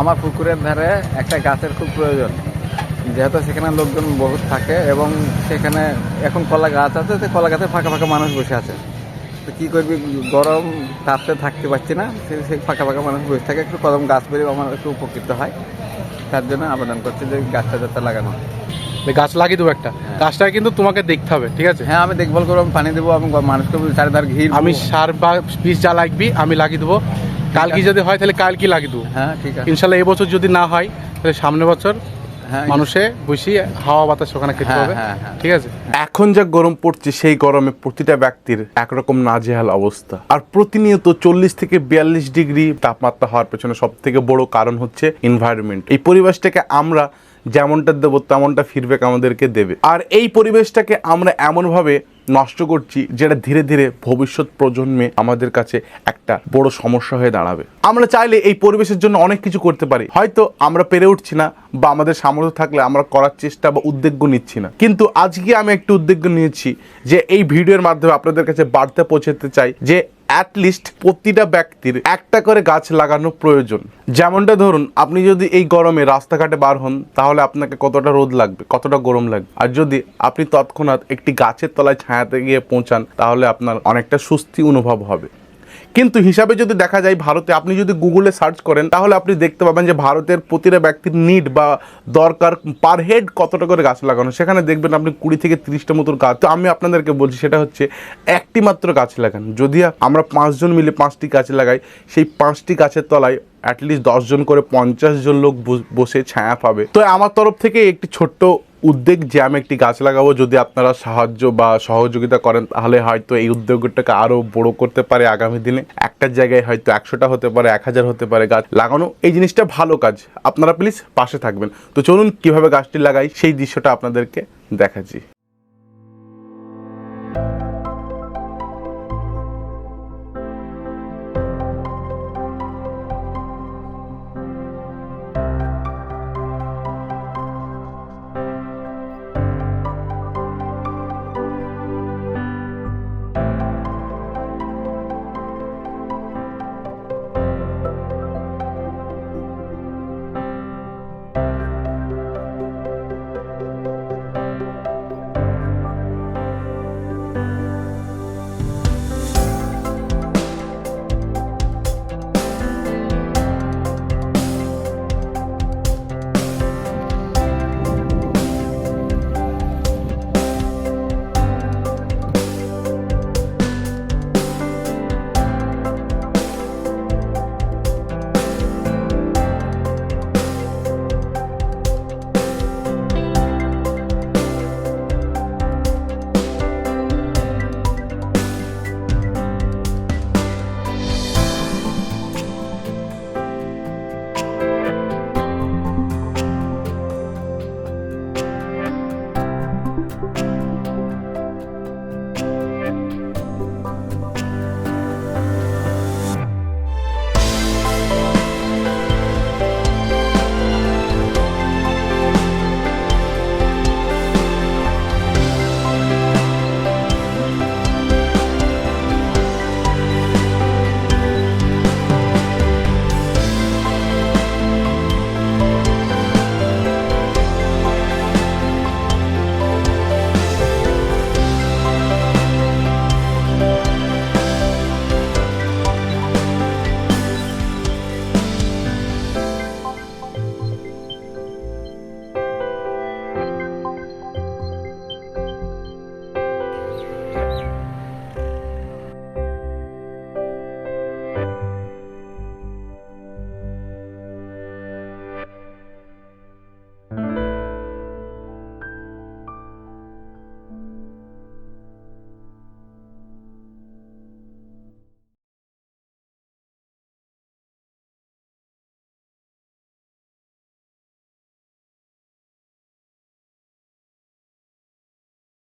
আমার পুকুরের ধারে একটা গাছের খুব প্রয়োজন। যেহেতু সেখানে লোকজন বহুত থাকে এবং সেখানে এখন কলা গাছ আছে তো কলা গাছে ফাঁকা ফাঁকা মানুষ বসে আছে। তো কী করবি? গরম তাপতে থাকতে পারছি না সে সেই ফাঁকা ফাঁকা মানুষ বসে থাকে। একটু কদম গাছ বেরিয়ে আমার একটু উপকৃত হয়। তার জন্য আবেদন করছি যে গাছটা যাতে লাগানো গাছ লাগিয়ে দেবো একটা? গাছটা কিন্তু তোমাকে দেখতে হবে ঠিক আছে? হ্যাঁ আমি দেখভাল করব আমি পানি দেবো আমি মানুষকে চারিধার ঘি আমি সার বা বীজ যা লাগবি আমি লাগিয়ে দেবো। কালকে যদি হয় তাহলে কালকে দেবো। হ্যাঁ ঠিক আছে। ইনশাল্লাহ এবছর যদি না হয় তাহলে সামনের বছর হ্যাঁ মানুষে বসি হাওয়া বাতাস ওখানে খেতে হবে হ্যাঁ, হ্যাঁ। ঠিক আছে? এখন যা গরম পড়ছে সেই গরমে প্রতিটা ব্যক্তির একরকম নাজেহাল অবস্থা। আর প্রতিনিয়ত চল্লিশ থেকে বিয়াল্লিশ ডিগ্রি তাপমাত্রা হওয়ার পেছনে সব থেকে বড় কারণ হচ্ছে এনভায়রনমেন্ট এই পরিবেশটাকে আমরা যেমনটা দেবো তেমনটা ফিডব্যাক আমাদেরকে দেবে। আর এই পরিবেশটাকে আমরা এমনভাবে নষ্ট করছি, যেটা ধীরে ধীরে ভবিষ্যৎ প্রজন্মে আমাদের কাছে একটা বড় সমস্যা হয়ে দাঁড়াবে। আমরা চাইলে এই পরিবেশের জন্য অনেক কিছু করতে পারি। হয়তো আমরা পেরে উঠছি না বা আমাদের সামর্থ্য থাকলে আমরা করার চেষ্টা বা উদ্যোগ নিচ্ছি না। কিন্তু আজকে আমি একটু উদ্যোগ নিয়েছি যে এই ভিডিওর মাধ্যমে আপনাদের কাছে বার্তা পৌঁছাতে চাই যে অ্যাটলিস্ট প্রতিটা ব্যক্তির একটা করে গাছ লাগানো প্রয়োজন। যেমনটা ধরুন, আপনি যদি এই গরমে রাস্তাঘাটে বার হন, তাহলে আপনাকে কতটা রোদ লাগবে, কতটা গরম লাগবে? আর যদি আপনি তৎক্ষণাৎ একটি গাছের তলায় ছায়াতে গিয়ে পৌঁছান, তাহলে আপনার অনেকটা স্বস্তি অনুভব হবে। কিন্তু হিসাবে যদি দেখা যায় ভারতে আপনি যদি গুগলে সার্চ করেন, তাহলে আপনি দেখতে পাবেন যে ভারতের প্রতিটা ব্যক্তির নিড বা দরকার পার হেড কতটা করে গাছ লাগানো। সেখানে দেখবেন আপনি কুড়ি থেকে তিরিশটা মতন গাছ। তো আমি আপনাদেরকে বলছি, সেটা হচ্ছে একটি মাত্র গাছ লাগান। যদি আমরা পাঁচজন মিলে পাঁচটি গাছ লাগাই, সেই পাঁচটি গাছের তলায় অ্যাটলিস্ট দশজন করে পঞ্চাশ জন লোক বস- ছায়া পাবে। তো আমার তরফ থেকে একটি ছোট্ট উদ্যোগ যে আমি একটি গাছ লাগাবো, যদি আপনারা সাহায্য বা সহযোগিতা করেন, তাহলে হয়তো এই উদ্যোগটাকে আরও বড় করতে পারে আগামী দিনে। একটা জায়গায় হয়তো একশোটা হতে পারে এক হাজার হতে পারে গাছ লাগানো। এই জিনিসটা ভালো কাজ। আপনারা প্লিজ পাশে থাকবেন। তো চলুন কীভাবে গাছটি লাগাই, সেই দৃশ্যটা আপনাদেরকে দেখাচ্ছি।